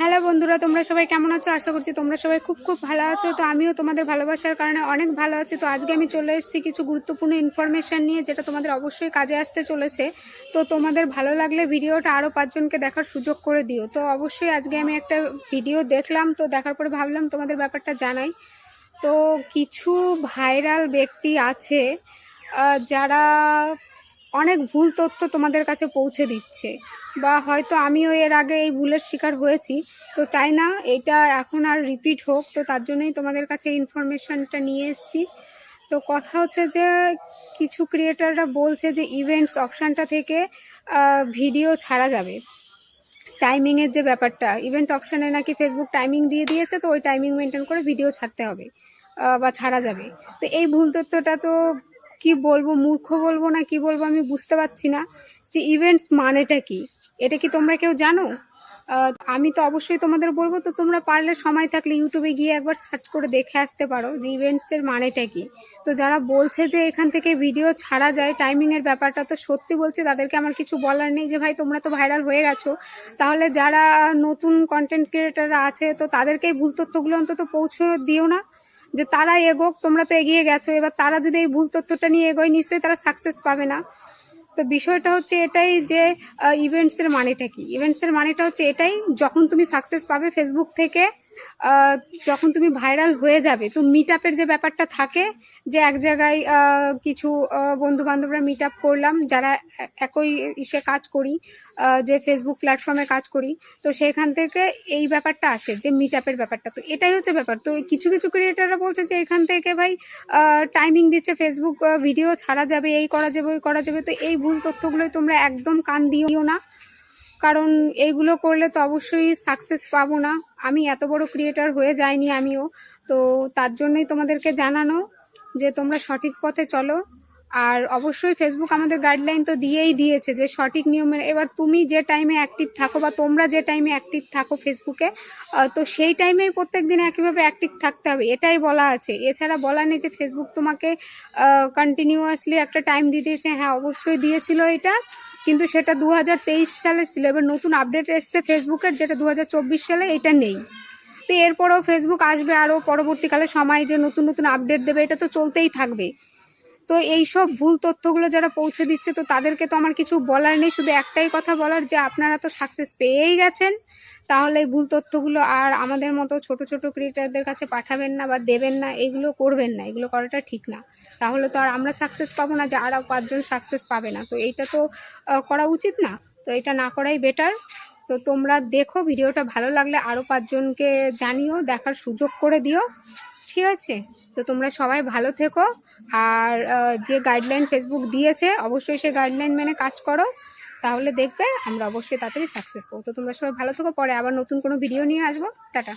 Hello বন্ধুরা, তোমরা সবাই কেমন আছো? আশা করছি তোমরা সবাই খুব খুব ভালো আছো। তো আমিও তোমাদের ভালোবাসার কারণে অনেক ভালো আছি। তো আজকে আমি চলে এসেছি কিছু গুরুত্বপূর্ণ ইনফরমেশান নিয়ে, যেটা তোমাদের অবশ্যই কাজে আসতে চলেছে। তো তোমাদের ভালো লাগলে ভিডিওটা আরও পাঁচজনকে দেখার সুযোগ করে দিও। তো অবশ্যই আজকে আমি একটা ভিডিও দেখলাম, তো দেখার পরে ভাবলাম তোমাদের ব্যাপারটা জানাই। তো কিছু ভাইরাল ব্যক্তি আছে যারা অনেক ভুল তথ্য তোমাদের কাছে পৌঁছে দিচ্ছে। বা হয়তো আমিও এর আগে এই ভুলের শিকার হয়েছি। তো চাই না, এটা এখন আর রিপিট হোক। তো তার জন্যই তোমাদের কাছে ইনফরমেশনটা নিয়ে এসেছি। তো কথা হচ্ছে যে, কিছু ক্রিয়েটাররা বলছে যে ইভেন্টস অপশানটা থেকে ভিডিও ছাড়া যাবে। টাইমিংয়ের যে ব্যাপারটা ইভেন্ট অপশানে নাকি ফেসবুক টাইমিং দিয়ে দিয়েছে, তো ওই টাইমিং মেনটেন করে ভিডিও ছাড়তে হবে বা ছাড়া যাবে। তো এই ভুল তথ্যটা তো কি বলব, মূর্খ বলব না, কি বলব আমি বুঝতে পারছি না। যে ইভেন্টস মানেটা কি? এটা কি তোমরা কেউ জানো? আমি তো অবশ্যই তোমাদের বলব, তো তোমরা পারলে সময় থাকলে ইউটিউবে গিয়ে একবার সার্চ করে দেখে আসতে পারো যে ইভেন্টসের মানেটা কি। তো যারা বলছে যে এখান থেকে ভিডিও ছাড়া যায় টাইমিংয়ের ব্যাপারটা তো সত্যি বলছে, তাদেরকে আমার কিছু বলার নেই যে, ভাই, তোমরা তো ভাইরাল হয়ে গেছো। তাহলে যারা নতুন কন্টেন্ট ক্রিয়েটাররা আছে, তো তাদেরকেই ভুল তথ্যগুলো অন্তত পৌঁছে দিও না। যে তারা এগোক, তোমরা তো এগিয়ে গেছো। এবার তারা যদি এই ভুল তথ্যটা নিয়ে এগোয়, নিশ্চয়ই তারা সাকসেস পাবে না। তো বিষয়টা হচ্ছে এটাই যে ইভেন্টসের মানেটা কি? ইভেন্টসের মানেটা হচ্ছে এটাই, যখন তুমি সাকসেস পাবে ফেসবুক থেকে যখন তুমি ভাইরাল হয়ে যাবে, তো মিট যে ব্যাপারটা থাকে যে এক জায়গায় কিছু বন্ধু বান্ধবরা মিট আপ করলাম, যারা একই ইসে কাজ করি যে ফেসবুক প্ল্যাটফর্মে কাজ করি, তো সেখান থেকে এই ব্যাপারটা আসে, যে মিট আপের ব্যাপারটা। তো এটাই হচ্ছে ব্যাপার। তো কিছু কিছু ক্রিয়েটাররা বলছে যে এখান থেকে ভাই টাইমিং দিচ্ছে ফেসবুক ভিডিও ছাড়া যাবে, এই করা যাবে, ওই করা যাবে। তো এই ভুল তথ্যগুলোই তোমরা একদম কান দিও না। কারণ এইগুলো করলে তো অবশ্যই সাকসেস পাবো না। আমি এত বড় ক্রিয়েটার হয়ে যাইনি আমিও। তো তার জন্যই তোমাদেরকে জানানো। যে তোমরা সঠিক পথে চলো। আর অবশ্যই ফেসবুক আমাদের গাইডলাইন তো দিয়েই দিয়েছে যে সঠিক নিয়মে, এবার তুমি যে টাইমে অ্যাক্টিভ থাকো বা তোমরা যে টাইমে অ্যাক্টিভ থাকো ফেসবুকে তো সেই টাইমেই প্রত্যেক দিন একইভাবে অ্যাক্টিভ থাকতে হবে, এটাই বলা আছে। এছাড়া বলা নেই যে ফেসবুক তোমাকে কন্টিনিউয়াসলি একটা টাইম দিয়ে দিয়েছে। হ্যাঁ অবশ্যই দিয়েছিল এটা, কিন্তু সেটা দু হাজার তেইশ সালে ছিল। এবার নতুন আপডেট এসছে ফেসবুকের যেটা দু হাজার চব্বিশ সালে, এটা নেই। তো এরপরেও ফেসবুক আসবে আরও পরবর্তীকালে। সময় যে নতুন নতুন আপডেট দেবে, এটা তো চলতেই থাকবে। তো এই সব ভুল তথ্যগুলো যারা পৌঁছে দিচ্ছে, তো তাদেরকে তো আমার কিছু বলার নেই। শুধু একটাই কথা বলার যে, আপনারা তো সাকসেস পেয়েই গেছেন। তাহলে এই ভুল তথ্যগুলো আর আমাদের মতো ছোট ছোট ক্রিয়েটারদের কাছে পাঠাবেন না বা দেবেন না, এগুলো করবেন না। এগুলো করাটা ঠিক না। তাহলে তো আর আমরা সাকসেস পাবো না যে, আরও পাঁচজন সাকসেস পাবে না। তো এইটা তো করা উচিত না। তো এটা না করাই বেটার তো তোমরা দেখো, ভিডিওটা ভালো লাগলে আরও পাঁচজনকে জানিও, দেখার সুযোগ করে দিও। ঠিক আছে? তো তোমরা সবাই ভালো থেকো। আর যে গাইডলাইন ফেসবুক দিয়েছে, অবশ্যই সে গাইডলাইন মেনে কাজ করো। তাহলে দেখবে আমরা অবশ্যই তাড়াতাড়ি সাকসেস করব। তো তোমরা সবাই ভালো থেকো, পরে আবার নতুন কোনো ভিডিও নিয়ে আসব। টাটা।